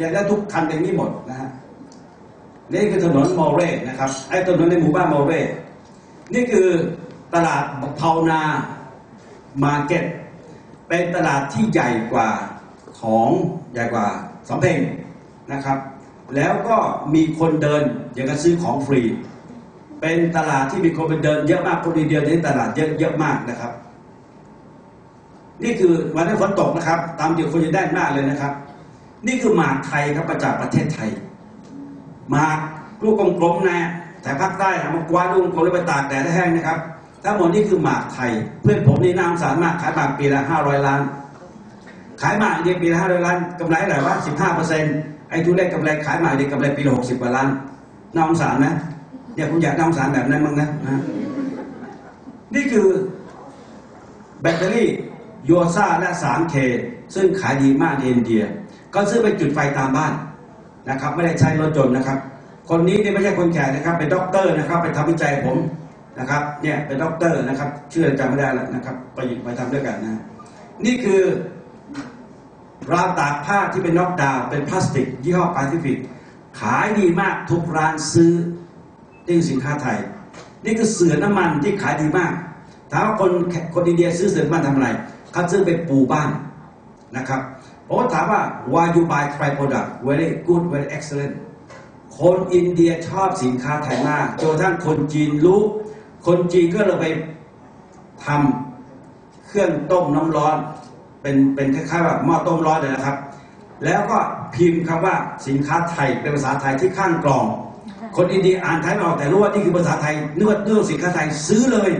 เนี่ยแล้ทุกคันเป็นนี้หมดนะฮะนี่คือถนนมอเร่นะครับไอ้ถนนในหมู่บ้านมอเร่นี่คือตลาดเทานามาร์เก็ตเป็นตลาดที่ใหญ่กว่าของใหญ่กว่าสำเพ็งนะครับ แล้วก็มีคนเดินอย่างกับซื้อของฟรี เป็นตลาดที่มีคนไปเดินเยอะมากคนเดียวในตลาดเยอะเยอะมากนะครับ นี่คือวันนี้ฝนตกนะครับ ตามที่คนจะได้มากเลยนะครับ นี่คือหมากไทยครับมาจากประเทศไทย หมากลูกกลมๆนะแต่ภาคใต้นะมากวาดลูกกลมแล้วไปตากแดดให้แห้งนะครับทั้งหมดนี่คือหมากไทย เพื่อนผมนี่น้ำสารมากขายหมากปีละห้าร้อยล้าน ขายหมากเดียวปีละห้าร้อยล้านกำไรเท่าไหร่วะสิบห้าเปอร์เซ็นต์ไอ้ทุเรศกำไรขายหมากเดียวกำไรปีละหกสิบกว่าล้านน่าสงสารนะเนี่ยคุณอยากน่าสงสารแบบนั้นมั้งนะนะนี่คือแบตเตอรี่โยซ่าและ 3K ซึ่งขายดีมากในอินเดีย ก็ซื้อไปจุดไฟตามบ้านนะครับ ไม่ได้ใช้รถยนต์นะครับ คนนี้เนี่ยไม่ใช่คนแก่นะครับ เป็นด็อกเตอร์นะครับ ไปทำวิจัยผมนะครับเนี่ยเป็นด็อกเตอร์นะครับชื่อจำไม่ได้แล้วนะครับไปไปทำด้วยกันนะนี่คือราวตากผ้าที่เป็นน็อกดาวเป็นพลาสติก ยี่ห้อแปซิฟิกขายดีมากทุกร้านซื้อนี่คือสินค้าไทย นี่คือเสือน้ำมันที่ขายดีมากถามว่าคนคนอินเดียซื้อเสือน้ำมันทำอะไรเขาซื้อไปปูบ้านนะครับ ผมถามว่า why you buy Thai product very good very excellent คนอินเดียชอบสินค้าไทยมากจนกระทั่งคนจีนรู้ คนจีนก็เลยไปทำเครื่องต้มน้ำร้อน เป็นเป็นคล้ายๆแบบหม้อต้มร้อนเลยนะครับ แล้วก็พิมพ์คำว่าสินค้าไทยเป็นภาษาไทยที่ข้างกล่อง คนอินเดียอ่านไทยไม่ออกแต่รู้ว่านี่คือภาษาไทยเนึกว่าเรื่อสินค้าไทยซื้อเลย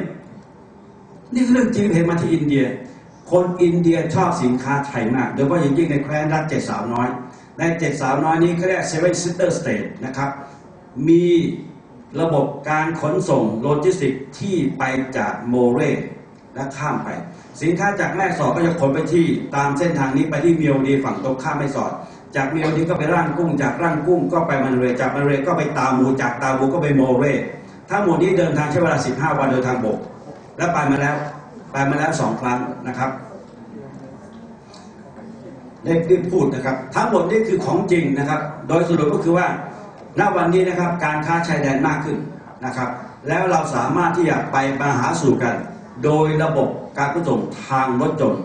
นี่คือเรื่องจริงเห็นมาที่อินเดีย คนอินเดียชอบสินค้าไทยมาก โดยเฉพาะอย่างยิ่งในแคว้นรัฐเจ็ดสาวน้อย ในเจ็ดสาวน้อยนี้เขาเรียก seven sister state นะครับ มีระบบการขนส่งโลจิสติกที่ไปจากโมเรและข้ามไป สินค้าจากแม่สอดก็จะขนไปที่ตามเส้นทางนี้ไปที่เมียวดีฝั่งตรงข้ามแม่สอด จากเมียวดีก็ไปร่างกุ้ง จากร่างกุ้งก็ไปมันเรจากมันเรก็ไปตามูจากตามูก็ไปโมเรทั้งหมดนี้เดินทางใช้เวลา 15 วันเดินทางบก และไปมาแล้ว ไปมาแล้วสองครั้งนะครับได้ได้พูดนะครับ ทั้งหมดนี่คือของจริงนะครับ โดยสรุปก็คือว่าณวันนี้นะครับการค้าชายแดนมากขึ้นนะครับ แล้วเราสามารถที่จะไปมาหาสู่กัน โดยระบบการขนส่งทางรถยนต์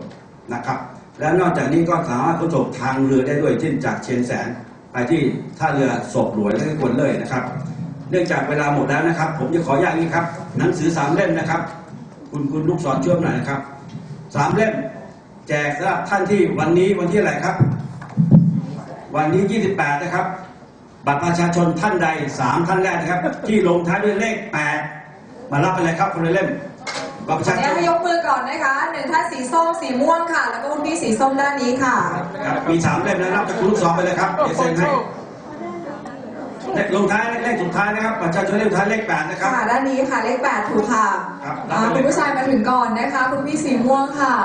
นะครับ และนอกจากนี้ก็สามารถขนส่งทางเรือได้ด้วยเช่นจากเชียงแสนไปที่ท่าเรือศพหลวยและกวนเลยนะครับ เนื่องจากเวลาหมดแล้วนะครับ ผมจะขออย่างนี้ครับ หนังสือสามเล่มนะครับ คุณคุณลูกศรช่วยหน่อยนะครับสามเล่ม แจกสำหรับท่านที่วันนี้วันที่อะไรครับ วันนี้ 28 นะครับ บัตรประชาชนท่านใดสามท่านแรกนะครับ ที่ลงท้ายด้วยเลข 8 มารับไปเลยครับคนละเล่มบัตรประชาชเดี๋ยวนให้ยกมือก่อนนะคะหนึ่งท่านสีส้มสีม่วงค่ะ แล้วก็คุณพี่สีส้มด้านนี้ค่ะครับมีสามเล่มนะครับจากคุณลูกศรไปเลยครับเดี๋ยวเซ็นให้ เลขลงท้ายเลขสุดท้ายนะครับบัตรประชาชนเลขสุดท้ายเลข8นะครับ ค่ะด้านนี้ค่ะเลขแปดถูกค่ะครับอ่าคุณผู้ชายมาถึงก่อนนะคะ คุณพี่สีม่วงค่ะ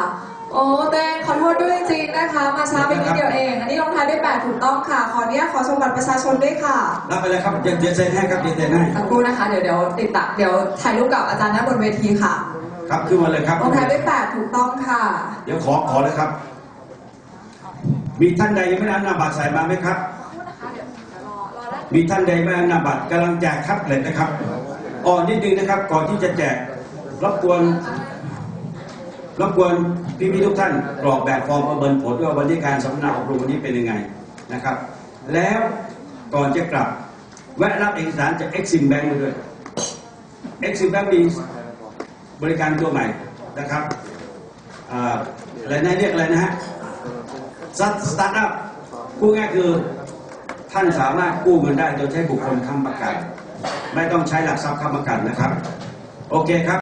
โอ้เต้ขอโทษด้วยจริงๆนะคะ มาช้าไปนิดเดียวเอง อันนี้ลงท้ายด้วยแปดถูกต้องค่ะ ขออนุญาตขอชมบัตรประชาชนด้วยค่ะ รับไปเลยครับเดี๋ยวเดี๋ยวเซ็นให้ครับเดี๋ยวเซ็นให้สักครู่นะคะ เดี๋ยวเดี๋ยวติดตะเดี๋ยวถ่ายรูปกับอาจารย์ณบนเวทีค่ะ ครับขึ้นมาเลยครับลงท้ายด้วยแปดถูกต้องค่ะ เดี๋ยวขอขอเลยครับ มีท่านใดยังไม่ได้นำบัตรใส่มาไหมครับ มีท่านใดไม่ได้นำบัตรกำลังแจกครับเลยนะครับอ่อนนิดนึงนะครับ ก่อนที่จะแจกรบกวนรบกวนพี่พี่ทุกท่านกรอกแบบฟอร์มประเมินผลว่าวันนี้การสัมมนาอบรมวันนี้เป็นยังไงนะครับ แล้วก่อนจะกลับ แวะรับเอกสารจาก Exim Bank มาด้วย Exim Bank มีบริการตัวใหม่นะครับอ่าอะไรนะเรียกอะไรนะฮะสตาร์ทอัพพูดง่ายคือ ท่านสามารถกู้เงินได้โดยใช้บุคคลค้ำประกันไม่ต้องใช้หลักทรัพย์ค้ำประกันนะครับ โอเคครับ